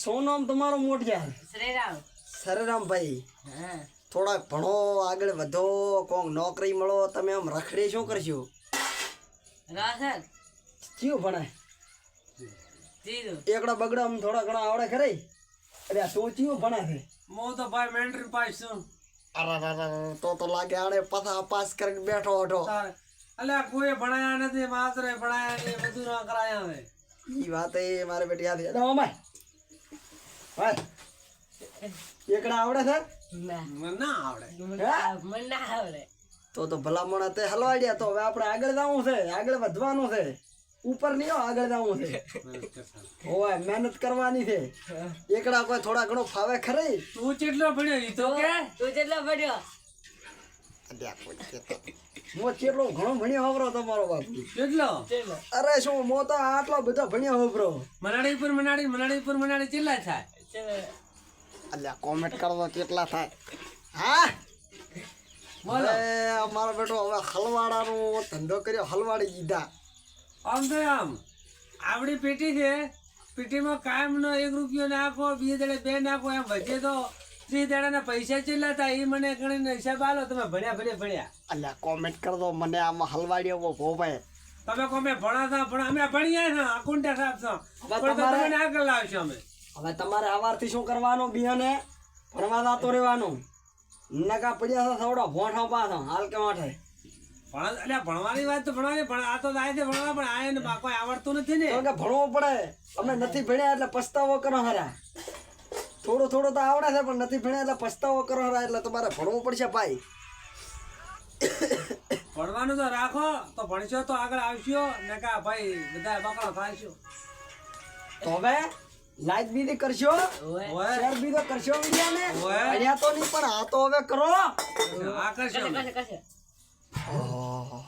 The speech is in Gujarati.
શું નામ તમારું મોઢિયા શ્રીરામ. સરરામભાઈ થોડાક ભણો આગળ વધો કોક નોકરી મળો તમે આમ રખડે શું કરશો? રાસન કયું ભણે. જીરું એકડા બગડા આમ થોડા ઘણા આવડે ખરે? અરે તું કયું ભણે છે? હું તો ભાઈ મેન્ડરી પાસ છું. અરે તો તો લાગે આડે પાછા પાસ કરીને બેઠો હતો. અલ્યા કોઈ ભણાયા નથી માત્ર ભણાયા નહીં બધું ન કરાયા હવે ઈ વાત એ મારે બેટી યાદ છે. અમાય એકડા આવડે છે? મને ના આવડે. મને ના આવડે. તો તો ભલામણ તે હલવાડ્યા તો હવે આપણે આગળ જવું છે. આગળ વધવાનું છે. ઉપર નહીં આગળ જવું છે. ઓય મહેનત કરવાની છે. એકડા કોઈ થોડા ઘણો ફાવે ખરી? તું કેટલો ભણ્યો ઈ તો? કે? તું કેટલો પડ્યો મો કેટલો ઘણો ભણ્યો હોબરો તમારો બાપુ? કેટલો કેટલો અરે શું મો તો આટલો બધો ભણ્યો હોબરો મનાડી મનાડી મનાડી મનાડી કેટલા થાય? અલ્યા કોમેન્ટ કરો કેટલા થાય? હા? અરે અમારો બેટો હવે હલવાડાનો ધંધો કર્યો હલવાડી દીધા. આમ તો આમ. આપણી પેટી છે. પેટીમાં કાયમનો એક રૂપિયો નાખો બીજે દાડે બે નાખો એમ વધે તો ત્રીસ દાડાના પૈસા કેટલા હતા એ મને ગણીને હિસાબ આલો તમે ભણ્યા ભલે ભણ્યા. અલ્યા કોમેન્ટ કર દો મને આમાં હલવાડ્યો ભો ભાઈ તમે કોમે ભણાતા પણ અમે ભણ્યા છો અકુંટા સાહેબ છો. પણ તમે આગળ લાવશો અમે. હવે તમારે સવારથી શું કરવાનું? બિયાને ભણવા જતો રહેવાનું. નકા પડ્યા છે થોડો ભોંઠો પાછો હાલ કે માઠે એટલે ભણવાની વાત તો ભણવાની પણ આ તો છે ભણવા પણ આ એને કોઈ આવડતું નથી ને. કે ભણવું પડે. અમે નથી ભણ્યા એટલે પસ્તાવો કરો હરા. થોડું થોડું તો આવડે છે પણ નથી ભણ્યા એટલે પસ્તાવો કરો હરા. એટલે તમારે ભણવું પડશે ભાઈ. ભણવાનું તો રાખો તો ભણશો તો આગળ આવશો. ને કા ભાઈ બધા બકડો થાશો તો હવે લાઈક બીજી કરશો. ઓય. ઓય બી બીજો કરશો વિડિયો ને અહીંયા તો નહીં પણ આ તો હવે કરો. આ કરશો ઓહો.